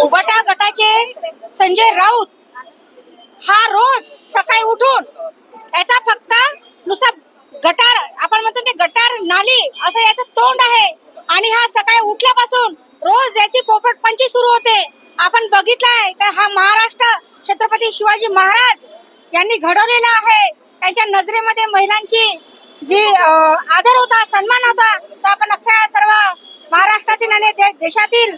उबटा गटाचे संजय राऊत हा रोज सकाळी उठून याचा फक्त नुसता गटार आपण म्हणतो ते गटार नाली असं याचं तोंड आहे. आणि हा सकाळी उठल्यापासून रोज याची पोपट पंची सुरू होते. आपण बघितलंय का हा महाराष्ट्र छत्रपती शिवाजी महाराज यांनी घडवलेला आहे. त्यांच्या नजरेमध्ये महिलांची जी आदर होता सन्मान होता तो आपण अख्ख्या सर्व महाराष्ट्रातील दे- देशातील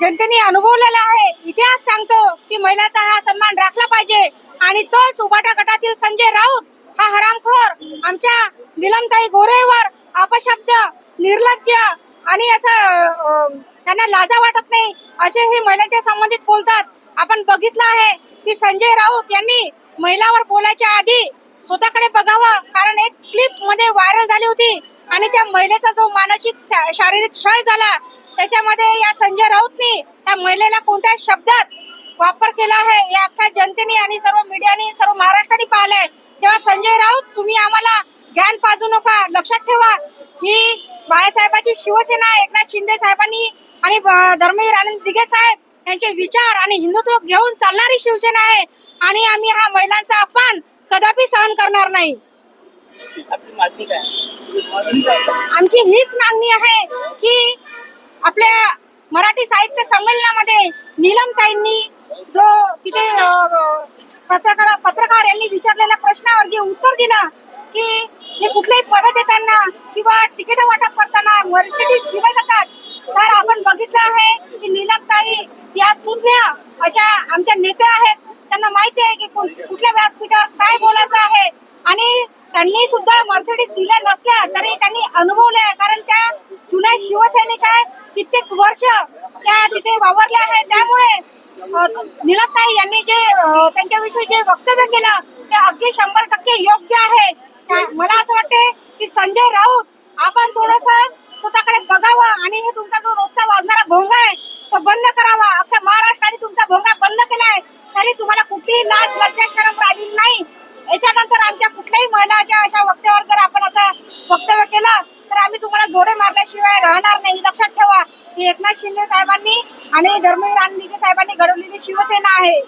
जनतेने अनुभवलेला आहे. इतिहास सांगतो की महिलाचा हा सन्मान राखला पाहिजे आणि तोच उबाटा गटातील संजय राऊत हा हरामखोर आमच्या निलमताई गोरेवर अपशब्द निर्लज्ज आणि असं त्यांना लाजा वाटत नाही. असे हे महिलांच्या संबंधित बोलतात. आपण बघितलं आहे की संजय राऊत यांनी महिलावर बोलायच्या आधी स्वतःकडे बघावं. कारण एक क्लिपमध्ये व्हायरल झाली होती आणि त्या महिलेचा जो मानसिक शारीरिक छळ झाला त्याच्यामध्ये या संजय राऊतनी त्या महिलेला कोणत्या शब्दात वापर केला आहे या अख्ख्या जनतेने आणि सर्व मीडियाने सर्व महाराष्ट्राने पाहिलंय. तेव्हा संजय राऊत तुम्ही आम्हाला ज्ञान पाजू नका. लक्षात ठेवा ही बाळासाहेबांची शिवसेना एकनाथ शिंदे साहेबांनी आणि धर्मवीर आनंद दिघे साहेब यांचे विचार आणि हिंदुत्व घेऊन चालणारी शिवसेना आहे आणि आम्ही हा महिलांचा अपमान कदापि सहन करणार नाही. आमची हीच मागणी आहे की आपल्या मराठी साहित्य संमेलनामध्ये नीलमताईंनी जो तिथे पत्रकार पत्रकार यांनी विचारलेल्या प्रश्नावर जे उत्तर दिलं की हे कुठलेही पद देताना किंवा तिकीट वाटप करताना मर्सिडीज दिल्या जातात. तर आपण बघितलं आहे की नीलमताई या सुज्ञ अशा आमच्या नेत्या आहेत. त्यांना माहिती आहे की कोण- कुठल्या व्यासपीठावर काय बोलायचं आहे. आणि त्यांनी सुद्धा मर्सिडीज दिल्या नसल्या तरी त्यांनी अनुभवले आहे. कारण त्या जुन्या शिवसैनिक आहेत. कित्येक वर्ष त्या तिथे वावरल्या आहेत. त्यामुळे निलताई यांनी जे त्यांच्याविषयी जे वक्तव्य केलं ते अगदी शंभर टक्के योग्य आहे. मला असं वाटते की संजय राऊत आपण थोडस स्वतःकडे बघावं आणि हे तुमचा जो रोजचा वाजणारा भोंगा आहे तो बंद करावा. अख्ख्या महाराष्ट्राने तुमचा भोंगा बंद केलाय तरी तुम्हाला कुठलीही लाज लज्जा शरम राहिलेली नाही. याच्यानंतर आमच्या कुठल्याही महिलाच्या अशा वक्त्यावर जर आपण असं वक्तव्य केलं तर आम्ही तुम्हाला जोडे मारल्याशिवाय राहणार नाही. लक्षात ठेवा ही एकनाथ शिंदे साहेबांनी आणि धर्मवीर आनंदीके साहेबांनी घडवलेली शिवसेना आहे.